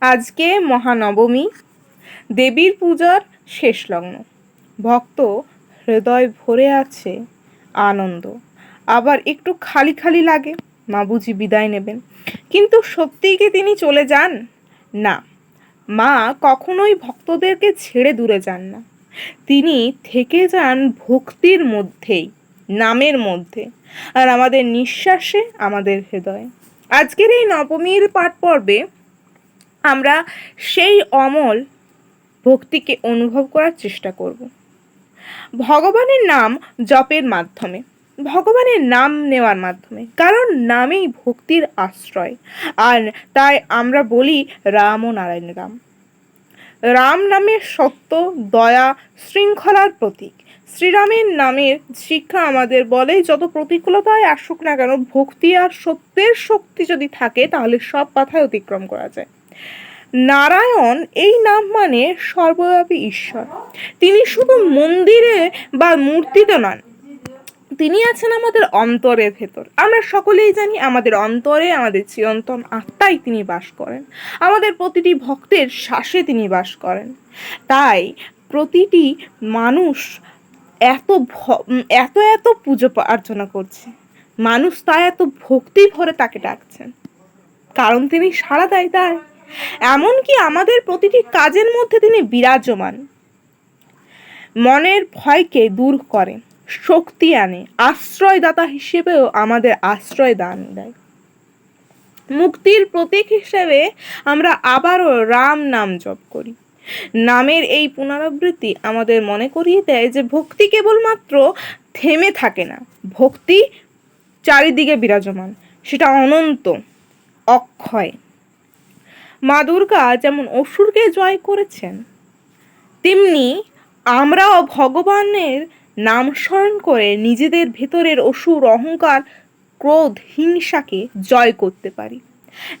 আজকে মহানবমী, দেবীর পূজার শেষ লগ্ন। ভক্ত হৃদয় ভরে আছে আনন্দ। আবার একটু খালি খালি লাগে মা বুঝি বিদায় নেবেন। কিন্তু সত্যিই কি তিনি চলে যান? না। মা কখনোই ভক্তদেরকে ছেড়ে দূরে যান না। তিনি থেকে যান ভক্তির মধ্যেই, নামের মধ্যে। আর আমাদের নিঃশ্বাসে আমাদের হৃদয়ে। আজকের এই নবমীর পাঠ পর্বে আমরা সেই অমল ভক্তিকে অনুভব করার চেষ্টা করব। ভগবানের নাম জপের মাধ্যমে, ভগবানের নাম নেওয়ার মাধ্যমে, কারণ নামেই ভক্তির আশ্রয়। আর তাই আমরা বলি রাম ও নারায়ণ রাম। রাম নামের সত্য, দয়া, শৃঙ্খলার প্রতীক। শ্রীরামের নামের শিক্ষা আমাদের বলে, যত প্রতিকূলতায় আসুক না কেন, ভক্তি আর সত্যের শক্তি যদি থাকে, তাহলে সব বাধায় অতিক্রম করা যায়। নারায়ণ এই নাম মানে সর্বব্যাপী ঈশ্বর। তিনি শুধু মন্দিরে বা মূর্তিতে নন, তিনি আছেন আমাদের অন্তরের ভেতর। আমরা সকলেই জানি আমাদের অন্তরে আমাদের চিরন্তন আত্মায় তিনি বাস করেন। আমাদের প্রতিটি ভক্তের শ্বাসে তিনি বাস করেন। তাই প্রতিটি মানুষ এত এত এত পুজো অর্চনা করছে। মানুষ তা এত ভক্তি ভরে তাকে ডাকছেন। কারণ তিনি সাড়া দেয় তাই। এমনকি আমাদের প্রতিটি কাজের মধ্যে তিনি বিরাজমান। মনের ভয়কে দূর করে, শক্তি আনে, আশ্রয়দাতা হিসেবেও আমাদের আশ্রয় দান দেয়। মুক্তির প্রতীক হিসেবে আমরা আবারও রাম নাম জপ করি। নামের এই পুনরাবৃত্তি আমাদের মনে করিয়ে দেয় যে ভক্তি কেবলমাত্র থেমে থাকে না। ভক্তি চারিদিকে বিরাজমান, সেটা অনন্ত অক্ষয়। মা দুর্গা যেমন অসুরকে জয় করেছেন, তেমনি আমরাও ভগবানের নাম স্মরণ করে নিজেদের ভেতরের অসুর অহংকার, ক্রোধ, হিংসাকে জয় করতে পারি।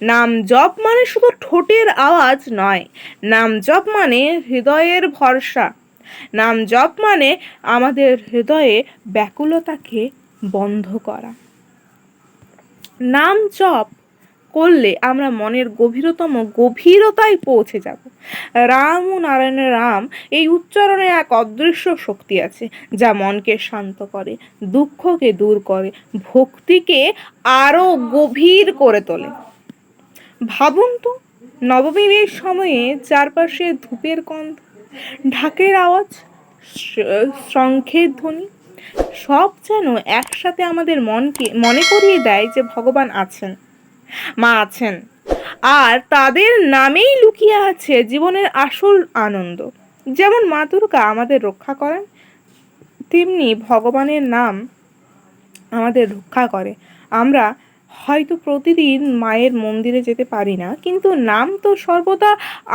নাম জপ মানে শুধু ঠোঁটের আওয়াজ নয়, নাম জপ মানে হৃদয়ের ভরসা। নাম জপ মানে আমাদের হৃদয়ে ব্যাকুলতাকে বন্ধ করা। নাম জপ করলে আমরা মনের গভীরতম গভীরতায় পৌঁছে যাব। রাম ও নারায়ণের রাম এই উচ্চারণে এক অদৃশ্য শক্তি আছে, যা মনকে শান্ত করে, দুঃখকে দূর করে, ভক্তিকে আরও গভীর করে তোলে। ভাবুন তো, নবমীর এই সময়ে চারপাশে ধূপের গন্ধ, ঢাকের আওয়াজ শঙ্খের ধ্বনি, সব যেন একসাথে আমাদের মনকে, মনে করিয়ে দেয় যে ভগবান আছেন। মা আছেন। আর তাদের নামেই লুকিয়ে আছে জীবনের আসল আনন্দ। যেমন মা দুর্গা আমাদের রক্ষা করেন, তেমনি ভগবানের নাম আমাদের রক্ষা করে। আমরা হয়তো প্রতিদিন মায়ের মন্দিরে যেতে পারি না, কিন্তু নাম তো সর্বদা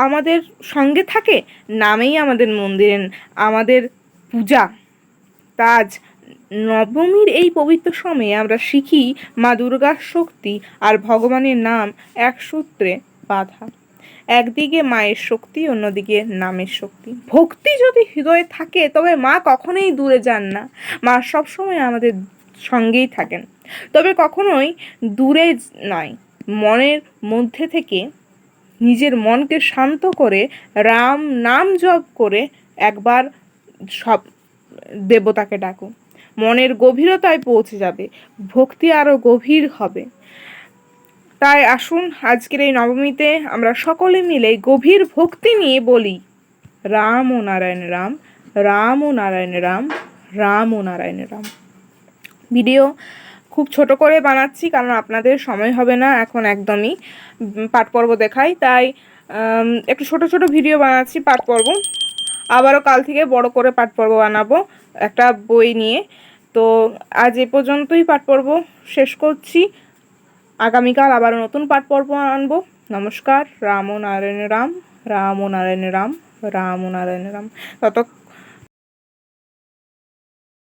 আমাদের সঙ্গে থাকে। নামেই আমাদের মন্দিরে আমাদের পূজা। তাজ নবমীর এই পবিত্র সময়ে আমরা শিখি মা দুর্গার শক্তি আর ভগবানের নাম এক সূত্রে বাঁধা। একদিকে মায়ের শক্তি, অন্যদিকে নামের শক্তি। ভক্তি যদি হৃদয়ে থাকে, তবে মা কখনোই দূরে যান না। মা সবসময় আমাদের সঙ্গেই থাকেন। তবে কখনোই দূরে নয়। মনের মধ্যে থেকে নিজের মনকে শান্ত করে, রাম নাম জপ করে একবার সব দেবতাকে ডাকো মনের গভীরতায় পৌঁছে যাবে ভক্তি আরও গভীর হবে। তাই আসুন আজকের এই নবমীতে আমরা সকলে মিলে গভীর ভক্তি নিয়ে বলি রাম ও নারায়ণ রাম রাম ও নারায়ণ রাম রাম ও নারায়ণ রাম। ভিডিও খুব ছোট করে বানাচ্ছি কারণ আপনাদের সময় হবে না এখন একদমই উম, পাঠ পর্ব দেখাই। তাই একটু ছোট ছোট ভিডিও বানাচ্ছি পাঠ পর্ব। আবারও কাল থেকে বড় করে পাঠ পর্ব বানাবো একটা বই নিয়ে। তো আজ এ পর্যন্তই পাঠ পর্ব শেষ করছি। আগামীকাল আবারও নতুন পাঠ পর্ব আনব। নমস্কার রাম নারায়ণ রাম রাম নারায়ণ রাম রাম নারায়ণ রাম। তত